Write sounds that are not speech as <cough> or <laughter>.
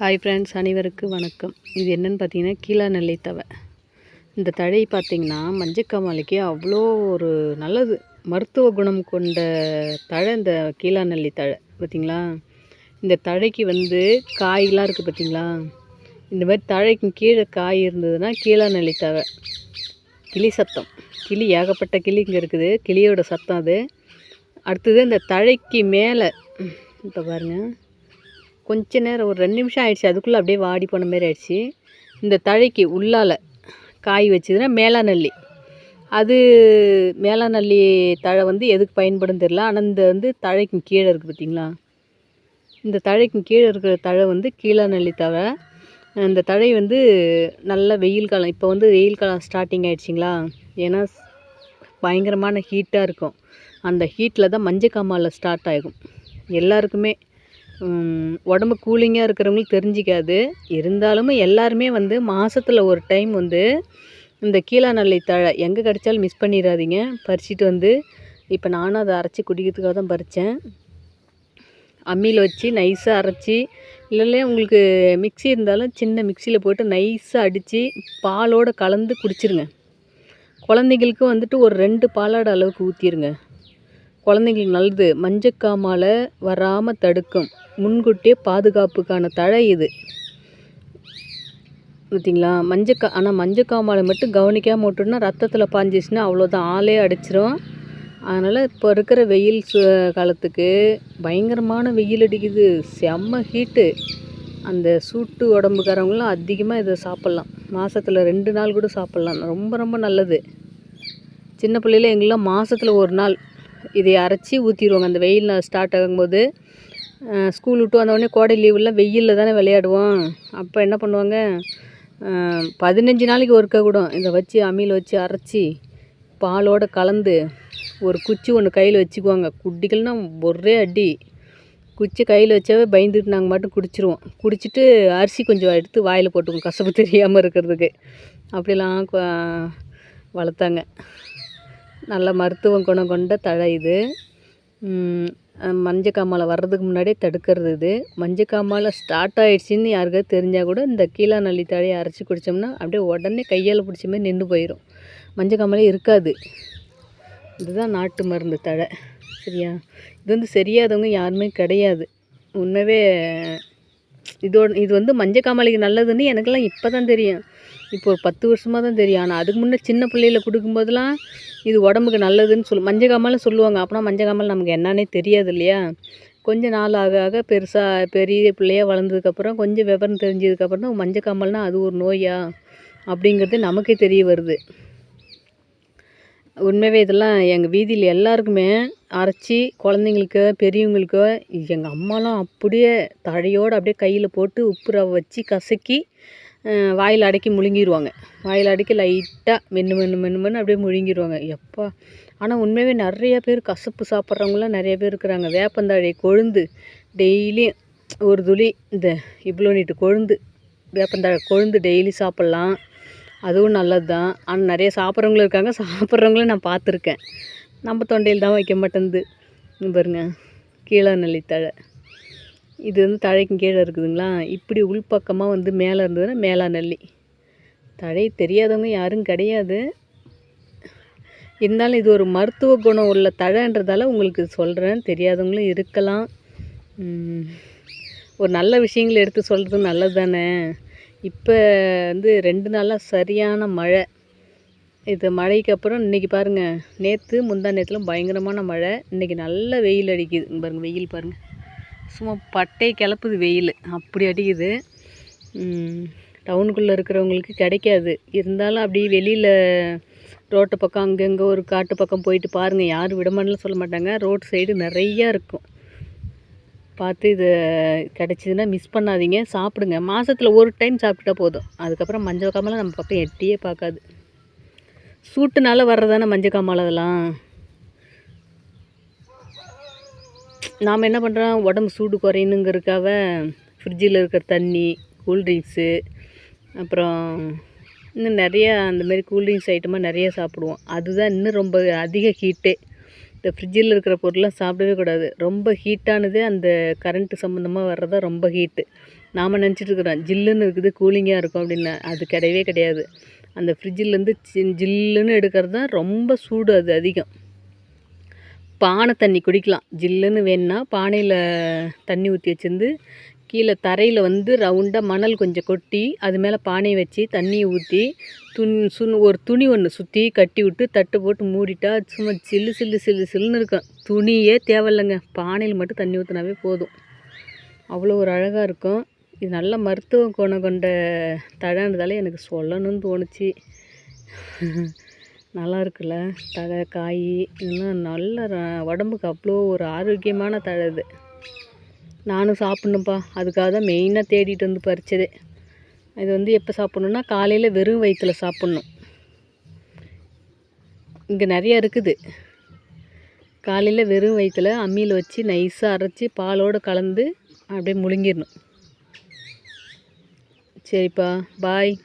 Hi friends அனைவருக்கு வணக்கம். இது என்னென்னு பார்த்தீங்கன்னா கீழாநெல்லி தழை இந்த தழை பார்த்திங்கன்னா மஞ்சக்காமாலைக்கு அவ்வளோ ஒரு நல்லது. மருத்துவ குணம் கொண்ட தழை இந்த கீழாநெல்லி தழை. பார்த்திங்களா? இந்த தழைக்கு வந்து காயெலாம் இருக்குது பார்த்திங்களா? இந்த மாதிரி தழைக்கு கீழே காய் இருந்ததுன்னா கீழாநெல்லி தழை கிளி சத்தம். கிளி ஏகப்பட்ட கிளி இங்கே இருக்குது. கிளியோட சத்தம் அது. அடுத்தது இந்த தழைக்கு மேலே. இப்போ பாருங்கள் கொஞ்ச நேரம் ஒரு ரெண்டு நிமிஷம் ஆயிடுச்சு அதுக்குள்ளே அப்படியே வாடி போன மாதிரி ஆயிடுச்சு. இந்த தழைக்கு உள்ளால் காய் வச்சதுன்னா மேலாநல்லி. அது மேலாநல்லி தழை வந்து எதுக்கு பயன்படும் தெரில ஆனால் இந்த வந்து தழைக்கும் கீழே இருக்குது பார்த்திங்களா? இந்த தழைக்கும் கீழே இருக்கிற தழை வந்து கீழாநல்லி தழை. இந்த தழை வந்து நல்ல வெயில் காலம் இப்போ வந்து வெயில் காலம் ஸ்டார்டிங் ஆயிடுச்சிங்களா? ஏன்னா பயங்கரமான ஹீட்டாக இருக்கும். அந்த ஹீட்டில் தான் மஞ்சக்காமாலை ஸ்டார்ட் ஆகும். எல்லாருக்குமே உடம்பு கூலிங்காக இருக்கிறவங்களுக்கு தெரிஞ்சிக்காது. இருந்தாலும் எல்லாருமே வந்து மாதத்துல ஒரு டைம் வந்து இந்த கீழாநெல்லி தழை எங்கே கிடைச்சாலும் மிஸ் பண்ணிடாதீங்க பறிச்சிட்டு வந்து இப்போ நானும் அதை அரைச்சி குடிக்கிறதுக்காக தான் பறித்தேன் அம்மியில் வச்சு நைஸாக அரைச்சி இல்லைல்ல உங்களுக்கு மிக்ஸி இருந்தாலும் சின்ன மிக்சியில் போட்டு நைஸாக அடித்து பாலோடு கலந்து குடிச்சிருங்க. குழந்தைங்களுக்கு வந்துட்டு ஒரு ரெண்டு பாலாடு அளவுக்கு ஊற்றிடுங்க குழந்தைங்களுக்கு நல்லது. மஞ்சக்காமால் வராமல் தடுக்கும். முன்கூட்டியே பாதுகாப்புக்கான தழை இது. பார்த்தீங்களா மஞ்சக்கா ஆனால் மஞ்சக்காமலை மட்டும் கவனிக்காமல் விட்டோம்னா ரத்தத்தில் பாஞ்சிச்சுன்னா அவ்வளோதான் ஆளே அடிச்சிரும். அதனால் இப்போ இருக்கிற வெயில் சு காலத்துக்கு பயங்கரமான வெயில் அடிக்குது. செம்ம ஹீட்டு அந்த சூட்டு உடம்புக்காரவங்களாம் அதிகமாக இதை சாப்பிட்லாம். மாதத்தில் ரெண்டு நாள் கூட சாப்பிட்லாம். ரொம்ப ரொம்ப நல்லது. சின்ன பிள்ளையில எங்கெல்லாம் மாதத்துல ஒரு நாள் இதை அரைச்சி ஊற்றிடுவாங்க அந்த வெயில் ஸ்டார்ட் ஆகும்போது ஸ்கூல் விட்டு வந்தவொடனே கோடை லீவில் வெயிலில் தானே விளையாடுவோம். அப்போ என்ன பண்ணுவாங்க? பதினஞ்சு நாளைக்கு ஒருக்கா கூட இதை வச்சு அம்மியில் வச்சு அரைச்சி பாலோடு கலந்து ஒரு குச்சி ஒன்று கையில் வச்சுக்குவாங்க. குட்டிகள்னா ஒரே அடி. குச்சி கையில் வச்சாவே பயந்துட்டு நாங்கள் மட்டும் குடிச்சிருவோம். குடிச்சிட்டு அரிசி கொஞ்சம் எடுத்து வாயில் போட்டுக்குவோம் கசப்பு தெரியாமல் இருக்கிறதுக்கு. அப்படிலாம் வளர்த்தாங்க. நல்ல மருத்துவ குணம் கொண்ட தழை இது. மஞ்சக்காமாலை வர்றதுக்கு முன்னாடியே தடுக்கிறது இது. மஞ்சக்காமாலை ஸ்டார்ட் ஆகிடுச்சின்னு யாருக்காவது தெரிஞ்சால் கூட இந்த கீழாநெல்லி தழையை அரைச்சி குடித்தோம்னா அப்படியே உடனே கையால் பிடிச்ச மாதிரி நின்று போயிடும் மஞ்சக்காமாலே இருக்காது. இதுதான் நாட்டு மருந்து தழை. சரியா? இது வந்து சரியாதவங்க யாருமே கிடையாது. உண்மையே இதோட இது வந்து மஞ்சக்காமாலைக்கு நல்லதுன்னு எனக்கெல்லாம் இப்போ தான் தெரியும். இப்போ ஒரு பத்து வருஷமாக தான் தெரியும். ஆனால் அதுக்கு முன்னே சின்ன பிள்ளையில கொடுக்கும்போதெல்லாம் இது உடம்புக்கு நல்லதுன்னு சொல்லு மஞ்சக்காமாலை சொல்லுவாங்க. அப்போனா மஞ்சக்காமாலை நமக்கு என்னன்னே தெரியாது இல்லையா? கொஞ்சம் நாள் ஆக ஆக பெருசாக பெரிய பிள்ளையாக வளர்ந்ததுக்கப்புறம் கொஞ்சம் விவரம் தெரிஞ்சதுக்கப்புறம் தான் மஞ்சக்காமல்னால் அது ஒரு நோயா அப்படிங்கிறது நமக்கே தெரிய வருது. உண்மையாகவே இதெல்லாம் எங்கள் வீதியில் எல்லாருக்குமே அரைச்சி குழந்தைங்களுக்கு பெரியவங்களுக்கு எங்கள் அம்மாலாம் அப்படியே தழையோடு அப்படியே கையில் போட்டு உப்பு ரவை வச்சு கசக்கி வாயில் அடக்கி முழுங்கிடுவாங்க வாயில் அடக்கி லைட்டாக மென்று மென்று மென்று மென்று அப்படியே முழுங்கிடுவாங்க எப்பா? ஆனால் உண்மையாகவே நிறைய பேர் கசப்பு சாப்பிட்றவங்களாம் நிறைய பேர் இருக்கிறாங்க. வேப்பந்தழை கொழுந்து டெய்லியும் ஒரு துளி இந்த இவ்வளோ நீட்டு கொழுந்து வேப்பந்தழை கொழுந்து டெய்லி சாப்பிட்லாம். அதுவும் நல்லது தான் ஆனால் நிறைய சாப்பிட்றவங்களும் இருக்காங்க. சாப்பிட்றவங்களும் நான் பார்த்துருக்கேன். நம்ம தொண்டையில் தான் வைக்க மாட்டேங்குது. பாருங்க கீழே நெல்லித்தழை. இது வந்து தழைக்கும் கீழே இருக்குதுங்களா? இப்படி உள்பக்கமாக வந்து மேலே இருந்ததுன்னா மேலா நெல்லி தழை தெரியாதவங்க யாரும் கிடையாது. இருந்தாலும் இது ஒரு மருத்துவ குணம் உள்ள தழைன்றதால உங்களுக்கு சொல்கிறேன் தெரியாதவங்களும் இருக்கலாம். ஒரு நல்ல விஷயங்களை எடுத்து சொல்கிறது நல்லது தானே இப்போ வந்து ரெண்டு நாளாக சரியான மழை. இது மழைக்கு அப்புறம் இன்றைக்கி பாருங்கள் நேற்று முந்தா நேற்றுலாம் பயங்கரமான மழை. இன்றைக்கி நல்ல வெயில் அடிக்குது. பாருங்கள் வெயில் பாருங்கள் சும்மா பட்டை கிளப்புது வெயில். அப்படி அடிக்குது. டவுனுக்குள்ளே இருக்கிறவங்களுக்கு கிடைக்காது. இருந்தாலும் அப்படி வெளியில் ரோட்டு பக்கம் அங்கங்கே ஒரு காட்டு பக்கம் போயிட்டு பாருங்கள் யாரும் விடமாட்டலாம் சொல்ல மாட்டாங்க. ரோட் சைடு நிறையா இருக்கும். பார்த்து இதை கிடச்சிதுன்னா மிஸ் பண்ணாதீங்க. சாப்பிடுங்க. மாதத்தில் ஒரு டைம் சாப்பிட்டுட்டா போதும். அதுக்கப்புறம் மஞ்சள் காமலை நம்ம பக்கம் எட்டியே பார்க்காது. சூட்டுனால வர்றதானே மஞ்சள் காமலை அதெல்லாம்? நாம் என்ன பண்ணுறோம் உடம்பு சூடு குறையணுங்கிறதுக்காக ஃப்ரிட்ஜில் இருக்கிற தண்ணி கூல்ட்ரிங்க்ஸு அப்புறம் இன்னும் நிறையா அந்தமாரி கூல்ட்ரிங்க்ஸ் ஐட்டமாக நிறைய சாப்பிடுவோம். அதுதான் இன்னும் ரொம்ப அதிக ஹீட்டே இந்த ஃப்ரிட்ஜில் இருக்கிற பொருள்லாம் சாப்பிடவே கூடாது. ரொம்ப ஹீட்டானது அந்த கரண்ட்டு சம்மந்தமாக வர்றதா ரொம்ப ஹீட்டு நாம் நினச்சிட்டு இருக்கிறோம் ஜில்லுன்னு இருக்குது கூலிங்காக இருக்கும் அப்படின்னு. அது கிடையவே கிடையாது. அந்த ஃப்ரிட்ஜிலேருந்து ஜில்லுன்னு எடுக்கிறது தான் ரொம்ப சூடு அது அதிகம். பானை தண்ணி குடிக்கலாம். ஜில்லுன்னு வேணுன்னா பானையில் தண்ணி ஊற்றி வச்சுருந்து கீழே தரையில் வந்து ரவுண்டாக மணல் கொஞ்சம் கொட்டி அது மேலே பானையை வச்சு தண்ணியை ஊற்றி துணி சுண் ஒரு துணி ஒன்று சுற்றி கட்டி விட்டு தட்டு போட்டு மூடிட்டா சும்மா சில்லு சில்லு சில்லு சில்லுன்னு இருக்கும். துணியே தேவையில்லைங்க. பானையில் மட்டும் தண்ணி ஊற்றினாவே போதும். அவ்வளோ ஒரு அழகாக இருக்கும். இது நல்ல மருத்துவ குணம் கொண்ட தழன்றதால எனக்கு சொல்லணும்னு தோணுச்சு. <laughs> நல்லா இருக்குல்ல தழை காய் இதெல்லாம் நல்ல ர- உடம்புக்கு அவ்வளோ ஒரு ஆரோக்கியமான தழை இது. நானும் சாப்பிட்ணுப்பா அதுக்காக தான் மெயினாக தேடிட்டு வந்து பறிச்சதே. இது வந்து எப்போ சாப்பிட்ணுன்னா காலையில் வெறும் வயிற்றுல சாப்பிட்ணும். இங்கே நிறையா இருக்குது. காலையில் வெறும் வயிற்றில் அம்மியில் வச்சு நைஸாக அரைச்சி பாலோடு கலந்து அப்படியே முழுங்கிடணும். சரிப்பா. பாய்.